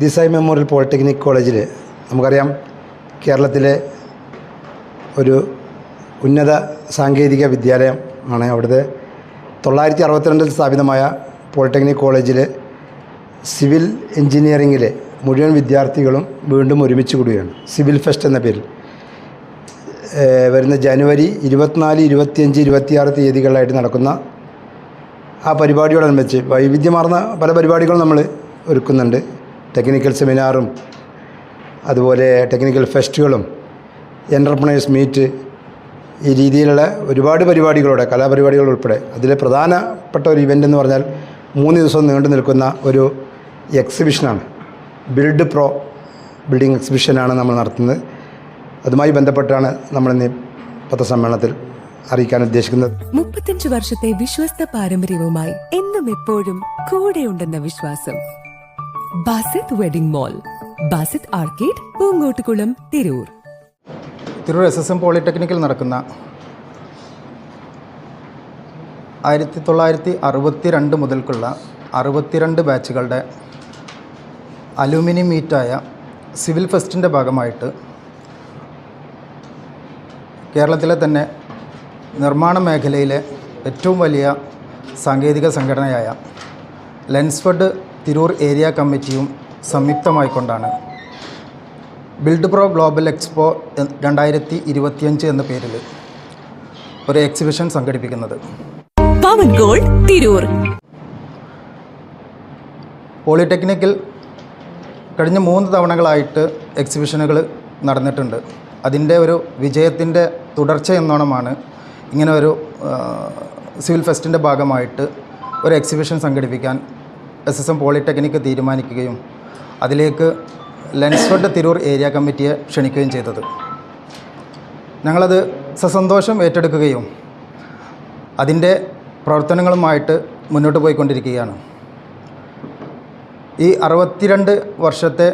Desai memorial polytechnic കോളേജിൽ നമുക്കറിയാം കേരളത്തിലെ ഒരു ഉന്നത സാങ്കേതിക വിദ്യാലയം ആണ് അവിടുത്തെ തൊള്ളായിരത്തി അറുപത്തിരണ്ടിൽ സ്ഥാപിതമായ പോളിടെക്നിക് കോളേജിൽ സിവിൽ എഞ്ചിനീയറിങ്ങിലെ മുഴുവൻ വിദ്യാർത്ഥികളും വീണ്ടും ഒരുമിച്ച് കൂടുകയാണ്. സിവിൽ ഫെസ്റ്റ് എന്ന പേരിൽ. വരുന്ന ജനുവരി ഇരുപത്തിനാല് ഇരുപത്തിയഞ്ച് ഇരുപത്തിയാറ് തീയതികളിലായിട്ട് നടക്കുന്ന ആ പരിപാടിയോടനുബന്ധിച്ച് വൈവിധ്യമാർന്ന പല പരിപാടികളും നമ്മൾ ഒരുക്കുന്നുണ്ട്. ടെക്നിക്കൽ സെമിനാറും അതുപോലെ ടെക്നിക്കൽ ഫെസ്റ്റുകളും എന്റർപ്രണേഴ്സ് മീറ്റ് ഈ രീതിയിലുള്ള ഒരുപാട് പരിപാടികളോടെ കലാപരിപാടികൾ ഉൾപ്പെടെ അതിലെ പ്രധാനപ്പെട്ട ഒരു ഇവന്റ് എന്ന് പറഞ്ഞാൽ മൂന്ന് ദിവസം നീണ്ടു നിൽക്കുന്ന ഒരു എക്സിബിഷനാണ് ബിൽഡ് പ്രോ ബിൽഡിംഗ് എക്സിബിഷനാണ് നമ്മൾ നടത്തുന്നത്. അതുമായി ബന്ധപ്പെട്ടാണ് നമ്മളിന്ന് പത്രസമ്മേളനത്തിൽ അറിയിക്കാൻ ഉദ്ദേശിക്കുന്നത്. മുപ്പത്തഞ്ച് വർഷത്തെ വിശ്വസ്ത പാരമ്പര്യവുമായി എന്നും എപ്പോഴും കൂടെയുണ്ടെന്ന വിശ്വാസം. Basith wedding mall Basith arcade Poongottukulam Tirur. Tirur S S M പോളിടെക്നിക്കിൽ നടക്കുന്ന ആയിരത്തി തൊള്ളായിരത്തി അറുപത്തി രണ്ട് മുതൽക്കുള്ള അറുപത്തിരണ്ട് ബാച്ചുകളുടെ അലൂമിനി മീറ്റായ സിവിൽ ഫെസ്റ്റിന്റെ ഭാഗമായിട്ട് കേരളത്തിലെ തന്നെ നിർമ്മാണ മേഖലയിലെ ഏറ്റവും വലിയ സാങ്കേതിക സംഘടനയായ ലെൻസ്ഫഡ് തിരൂർ ഏരിയ കമ്മിറ്റിയും സംയുക്തമായിക്കൊണ്ടാണ്. ബിൽഡ് പ്രോ ഗ്ലോബൽ എക്സ്പോ രണ്ടായിരത്തി ഇരുപത്തിയഞ്ച് എന്ന പേരിൽ ഒരു എക്സിബിഷൻ സംഘടിപ്പിക്കുന്നത്. പവൻ ഗോൾഡ് തിരൂർ. പോളിടെക്നിക്കിൽ കഴിഞ്ഞ മൂന്ന് തവണകളായിട്ട് എക്സിബിഷനുകൾ നടന്നിട്ടുണ്ട്. അതിന്റെ ഒരു വിജയത്തിന്റെ തുടർച്ച എന്നോണമാണ് ഇങ്ങനെ ഒരു സിവിൽ ഫെസ്റ്റിന്റെ ഭാഗമായിട്ട് ഒരു എക്സിബിഷൻ സംഘടിപ്പിക്കാൻ എസ് എസ് എം പോളിടെക്നിക്ക് തീരുമാനിക്കുകയും അതിലേക്ക് ലെൻസ്ഫഡ് തിരൂർ ഏരിയ കമ്മിറ്റിയെ ക്ഷണിക്കുകയും ചെയ്തത്. ഞങ്ങളത് സസന്തോഷം ഏറ്റെടുക്കുകയും അതിന്റെ പ്രവർത്തനങ്ങളുമായിട്ട് മുന്നോട്ട് പോയിക്കൊണ്ടിരിക്കുകയാണ്. ഈ അറുപത്തിരണ്ട് വർഷത്തെ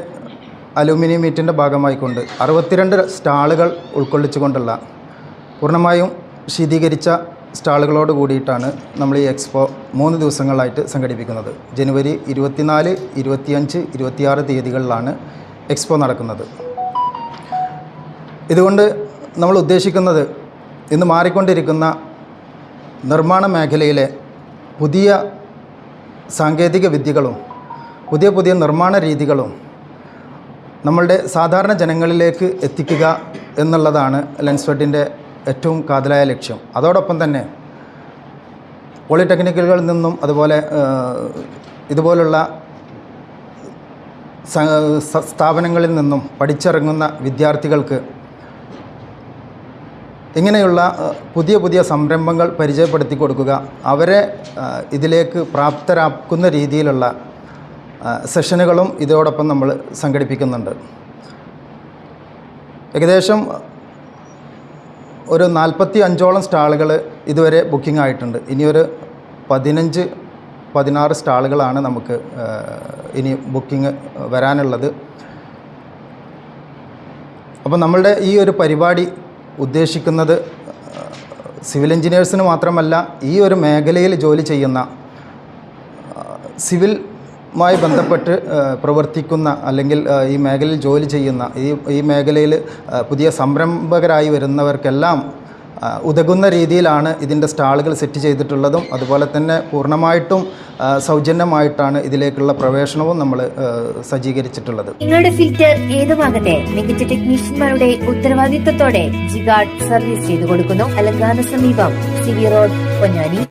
അലൂമിനിയം മീറ്റിന്റെ ഭാഗമായിക്കൊണ്ട് അറുപത്തിരണ്ട് സ്റ്റാളുകൾ ഉൾക്കൊള്ളിച്ചുകൊണ്ടുള്ള പൂർണമായും ശീതീകരിച്ച സ്റ്റാളുകളോട് കൂടിയിട്ടാണ് നമ്മൾ ഈ എക്സ്പോ മൂന്ന് ദിവസങ്ങളായിട്ട് സംഘടിപ്പിക്കുന്നത്. ജനുവരി ഇരുപത്തിനാല് ഇരുപത്തിയഞ്ച് ഇരുപത്തിയാറ് തീയതികളിലാണ് എക്സ്പോ നടക്കുന്നത്. ഇതുകൊണ്ട് നമ്മൾ ഉദ്ദേശിക്കുന്നത് ഇന്ന് മാറിക്കൊണ്ടിരിക്കുന്ന നിർമ്മാണ മേഖലയിലെ പുതിയ സാങ്കേതിക വിദ്യകളും പുതിയ പുതിയ നിർമ്മാണ രീതികളും നമ്മളുടെ സാധാരണ ജനങ്ങളിലേക്ക് എത്തിക്കുക എന്നുള്ളതാണ് ലെൻസ്ഫെഡിന്റെ ഏറ്റവും കാതലായ ലക്ഷ്യം. അതോടൊപ്പം തന്നെ പോളിടെക്നിക്കുകളിൽ നിന്നും അതുപോലെ ഇതുപോലുള്ള സ്ഥാപനങ്ങളിൽ നിന്നും പഠിച്ചിറങ്ങുന്ന വിദ്യാർത്ഥികൾക്ക് ഇങ്ങനെയുള്ള പുതിയ പുതിയ സംരംഭങ്ങൾ പരിചയപ്പെടുത്തി കൊടുക്കുക. അവരെ ഇതിലേക്ക് പ്രാപ്തരാക്കുന്ന രീതിയിലുള്ള സെഷനുകളും ഇതോടൊപ്പം നമ്മൾ സംഘടിപ്പിക്കുന്നുണ്ട്. ഏകദേശം ഒരു നാൽപ്പത്തി അഞ്ചോളം സ്റ്റാളുകൾ ഇതുവരെ ബുക്കിംഗ് ആയിട്ടുണ്ട്. ഇനിയൊരു പതിനഞ്ച് പതിനാറ് സ്റ്റാളുകളാണ് നമുക്ക് ഇനി ബുക്കിംഗ് വരാനുള്ളത്. അപ്പോൾ നമ്മളുടെ ഈ ഒരു പരിപാടി ഉദ്ദേശിക്കുന്നത് സിവിൽ എഞ്ചിനീയേഴ്സിന് മാത്രമല്ല ഈ ഒരു മേഖലയിൽ ജോലി ചെയ്യുന്ന സിവിലുമായി ബന്ധപ്പെട്ട് പ്രവർത്തിക്കുന്ന അല്ലെങ്കിൽ ഈ മേഖലയിൽ ജോലി ചെയ്യുന്ന ഈ ഈ മേഖലയിൽ പുതിയ സംരംഭകരായി വരുന്നവർക്കെല്ലാം ഉതകുന്ന രീതിയിലാണ് ഇതിന്റെ സ്റ്റാളുകൾ സെറ്റ് ചെയ്തിട്ടുള്ളതും അതുപോലെ തന്നെ പൂർണമായിട്ടും സൗജന്യമായിട്ടാണ് ഇതിലേക്കുള്ള പ്രവേശനവും നമ്മൾ സജ്ജീകരിച്ചിട്ടുള്ളത്. നിങ്ങളുടെ ഫിൽറ്റർ ഏതുമാകട്ടെ മികച്ച ടെക്നീഷ്യന്മാരുടെ ഉത്തരവാദിത്വത്തോടെ ജിഗാർഡ് സർവീസ് ചെയ്തു കൊടുക്കുന്നു അലങ്കാന സമീപം സിവി റോഡ് പൊന്നാനി.